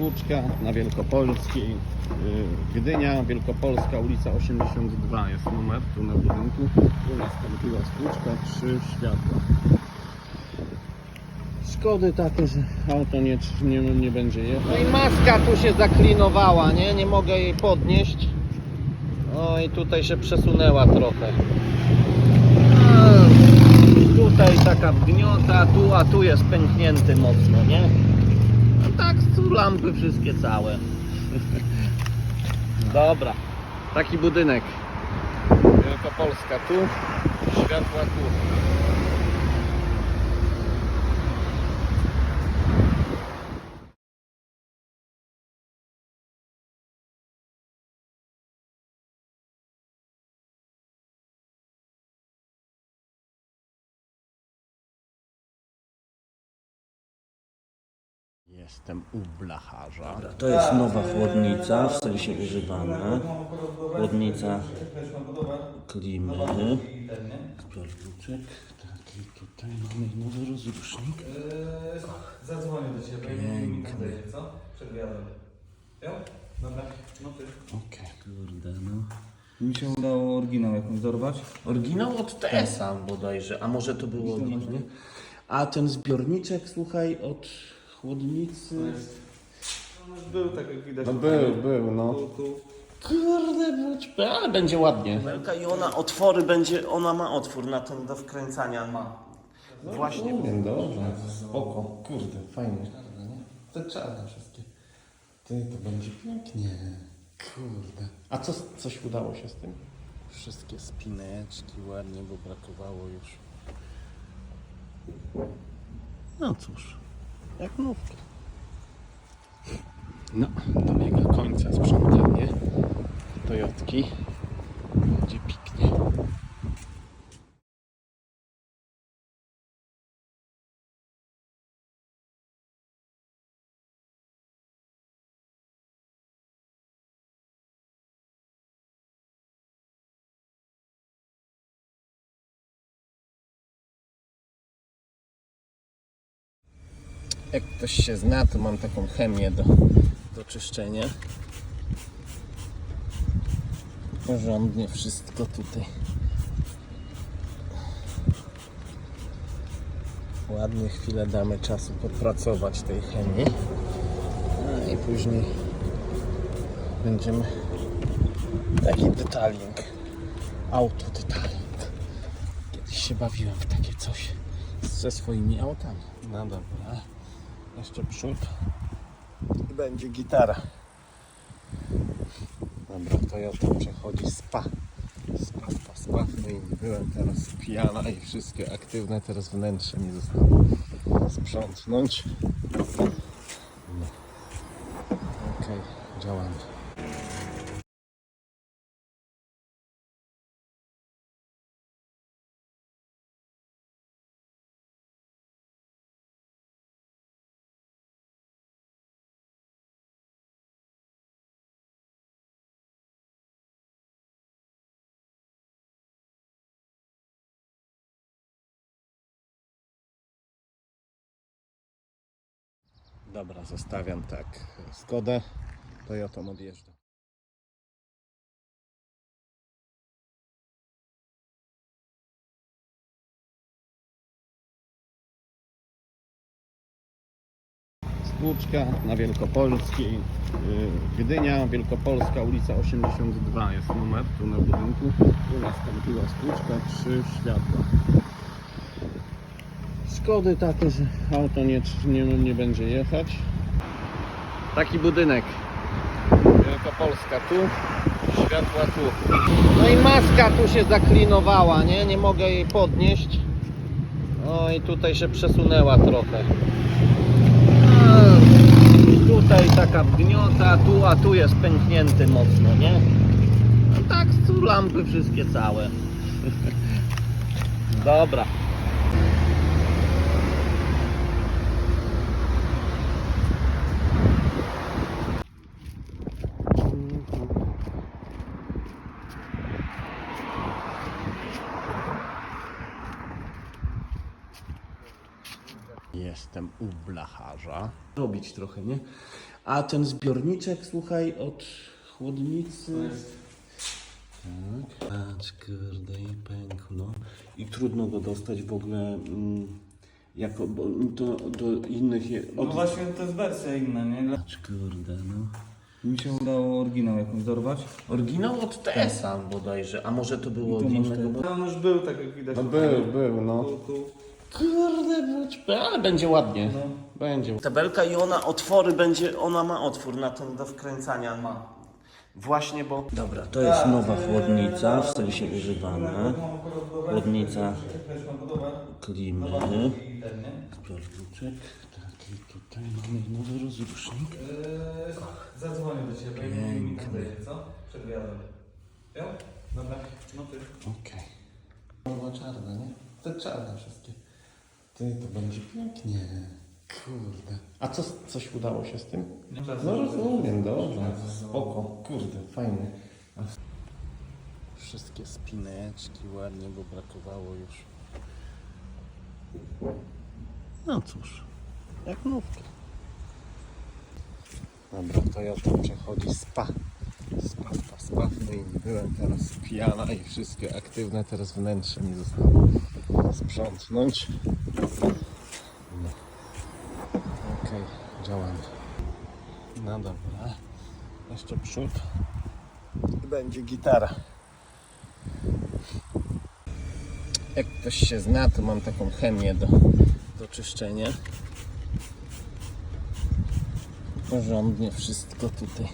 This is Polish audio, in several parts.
Stłuczka na Wielkopolskiej, y, Gdynia, Wielkopolska, ulica 82 jest numer tu na budynku. Tu nastąpiła stłuczka, trzy światła. Szkody takie, że auto nie, nie, nie będzie jechać. No i maska tu się zaklinowała, nie? Nie mogę jej podnieść. No i tutaj się przesunęła trochę. Tutaj taka wgniota, tu, a tu jest pęknięty mocno, nie? No tak, tu lampy wszystkie całe. Dobra, taki budynek. Wielkopolska tu, światła tu. Jestem u blacharza. To jest nowa chłodnica, w sensie używana. Chłodnica klimy. Zbiorniczek. Taki tutaj mamy nowy rozrusznik. Zadzwonię do Ciebie, Piękny. co? Przed wyjazdem. Jo? Dobra, no Ty. Okej. Kurde no. Mi się udało oryginał jakąś dorwać. Oryginał od TS-a bodajże, a może to było od nie? A ten zbiorniczek, słuchaj, od chłodnicy... Był tak jak widać. No był, był, no. Kurde, wróć, ale będzie ładnie. Belka i ona otwory będzie, ona ma otwór na ten do wkręcania. Ma. Właśnie. Wiem, dobrze, spoko. Kurde, fajnie. Te czarne wszystkie. Ty, to będzie pięknie. Kurde. A co, coś udało się z tym? Wszystkie spineczki ładnie, bo brakowało już. No cóż, jak nówki. No, dobiega końca sprzątanie Toyotki. Będzie Jak ktoś się zna, to mam taką chemię do, do czyszczenia. Porządnie wszystko tutaj. Ładnie chwilę damy czasu popracować tej chemii. No i później będziemy taki detaling. Auto detaling. Kiedyś się bawiłem w takie coś ze swoimi autami. No dobra. Jeszcze przód. I będzie gitara. Dobra, Toyota przechodzi spa. Spa, spa, spa. No i byłem teraz pijana i wszystkie aktywne. Teraz wnętrze mi zostało sprzątnąć. No. Okej, działamy. Dobra, zostawiam tak. Zgodę. Toyotą odjeżdżam. Stłuczka na Wielkopolskiej, y, Gdynia, Wielkopolska, ulica 82 jest numer tu na budynku. Tu nastąpiła stłuczka, trzy światła. Szkody takie, że auto nie, nie, nie będzie jechać. Taki budynek. Wielkopolska tu, światła tu. No i maska tu się zaklinowała, nie? Nie mogę jej podnieść. No i tutaj się przesunęła trochę. A, Tutaj taka wgniota, tu, a tu jest pęknięty mocno, nie? No tak, tu lampy wszystkie całe. Dobra. Jestem u blacharza. Robić trochę, nie? A ten zbiorniczek, słuchaj, od chłodnicy. Tak. Patrz, kurde, i pękł, no. I trudno go dostać w ogóle mm, jako, bo to do innych je, No od... właśnie to jest wersja inna, nie? Dla- Patrz, kurde, no. Mi się udało oryginał jakąś dorwać. Oryginał od TS-a bodajże, a może to było od masz innego? ten. Bo... On już był, tak jak widać. No był, był, no. Tu, tu. Kurde, wróć, ale będzie ładnie. No. Będzie. Tabelka i ona otwory będzie, ona ma otwór na ten do wkręcania. Ma. Właśnie, bo... Dobra, to jest nowa chłodnica, w sensie używana. Chłodnica klimy. I ten, nie? Zbiorniczek. Taki tutaj mamy nowy rozrusznik. Eee, Zadzwonię do ciebie, nie mi tam zejdzie, co? Przed wyjazdem. Dobra. No ty. Okej. Okay. czarne, nie? Te czarne wszystkie. Ty, to będzie pięknie. Kurde. A co, coś udało się z tym? No rozumiem, dobrze. Spoko. Kurde, fajnie. Wszystkie spineczki ładnie, bo brakowało już. No cóż, jak nówka. Dobra, to ja tam przechodzi spa. Spa, spa, spa. No i byłem teraz pijana i wszystkie aktywne. Teraz wnętrze mi zostało sprzątnąć. Okej, działamy. No dobra. Jeszcze przód. I będzie gitara. Jak ktoś się zna, to mam taką chemię do, do czyszczenia. Porządnie wszystko tutaj.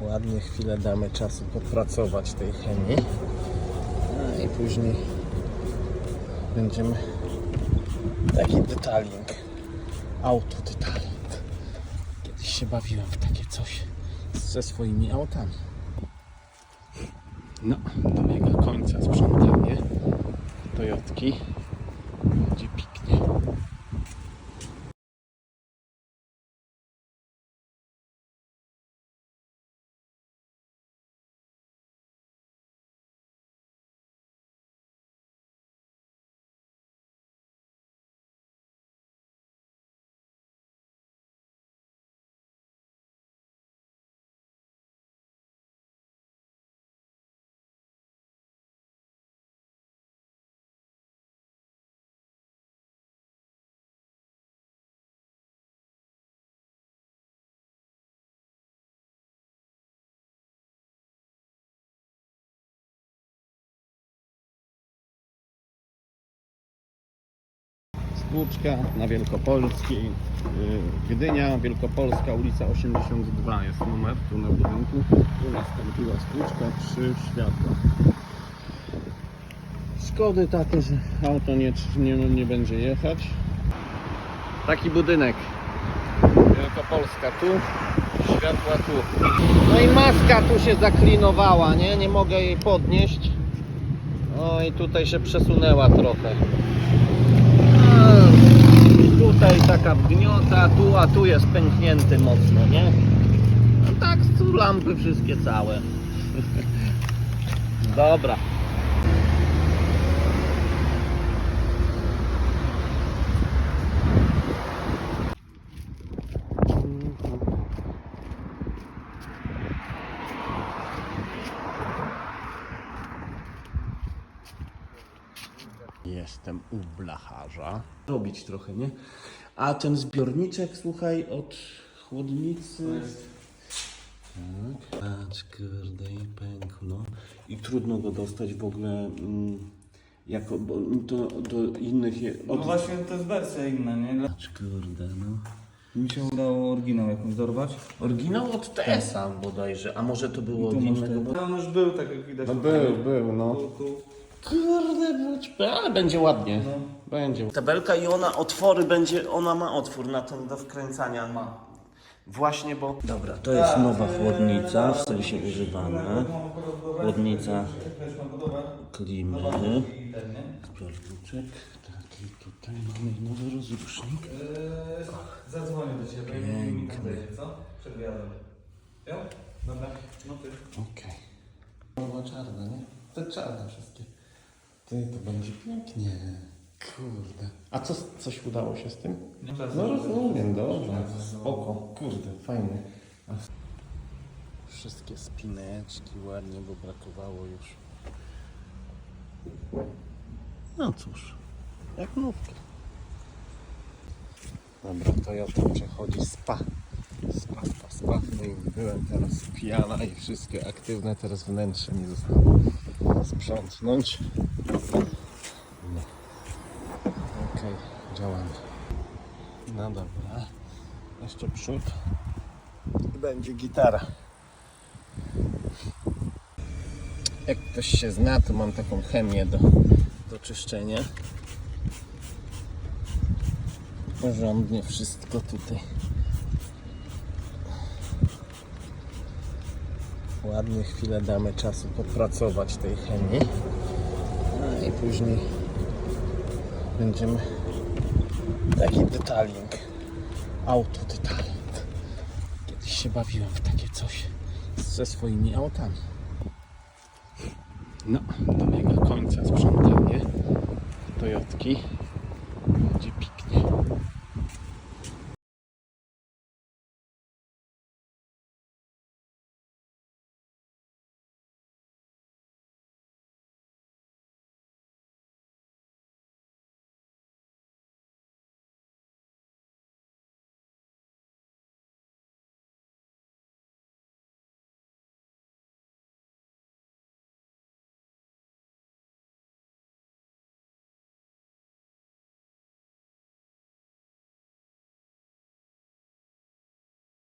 Ładnie chwilę damy czasu popracować tej chemii. I później będziemy taki detaling. Autodetaling. Kiedyś się bawiłem w takie coś ze swoimi autami. No, dobiega końca sprzątanie Toyotki. Będzie piknie. Stłuczka na Wielkopolskiej, yy, Gdynia, Wielkopolska, ulica 82 jest numer tu na budynku. Tu nastąpiła stłuczka, trzy światła. Szkody takie, że auto nie, nie, nie będzie jechać. Taki budynek. Wielkopolska tu, światła tu. No i maska tu się zaklinowała, nie? Nie mogę jej podnieść. No i tutaj się przesunęła trochę. A, Tutaj taka wgniota, tu, a tu jest pęknięty mocno, nie? No tak, tu lampy wszystkie całe. Dobra. Jestem u blacharza. Robić trochę, nie? A ten zbiorniczek, słuchaj, od chłodnicy. Tak. Patrz, kurde, i pękł, no. I trudno go dostać w ogóle mm, jako, bo to do innych je, No od... właśnie to jest wersja inna, nie? Patrz, kurde, no. Mi się udało oryginał jakąś dorwać. Oryginał od TS-a bodajże, a może to było od innego? Bo... On już był, tak jak widać. No był, był, no. Kurde, ale będzie ładnie. No. Będzie. Tabelka i ona otwory będzie, ona ma otwór na ten do wkręcania. Ma. Właśnie, bo... Dobra, to jest nowa chłodnica, w sensie używana. Chłodnica klimy. Zbiorniczek. Taki tutaj mamy nowy rozrusznik. Eee, Zadzwonię do ciebie, zejdzie, co? Przed wyjazdem. Jo? Dobra. No ty. Okej. Okay. czarne, nie? Te czarne wszystkie. Ty, to będzie pięknie. Kurde. A co, coś udało się z tym? Czas. No rozumiem, dobrze. Spoko, kurde, fajnie. Wszystkie spineczki ładnie, bo brakowało już. No cóż, jak nówki. Dobra, Toyota przechodzi spa. Spa, spa, spa. No i byłem teraz pijana i wszystkie aktywne, teraz wnętrze mi zostało sprzątnąć. No. Okej, działamy. No dobra. Jeszcze przód. I będzie gitara. Jak ktoś się zna, to mam taką chemię do, do czyszczenia. Porządnie wszystko tutaj. Ładnie chwilę damy czasu popracować tej chemii. A i później będziemy taki detaling. Auto detaling. Kiedyś się bawiłem w takie coś ze swoimi autami. No, dobiega końca sprzątanie Toyotki. Będzie pik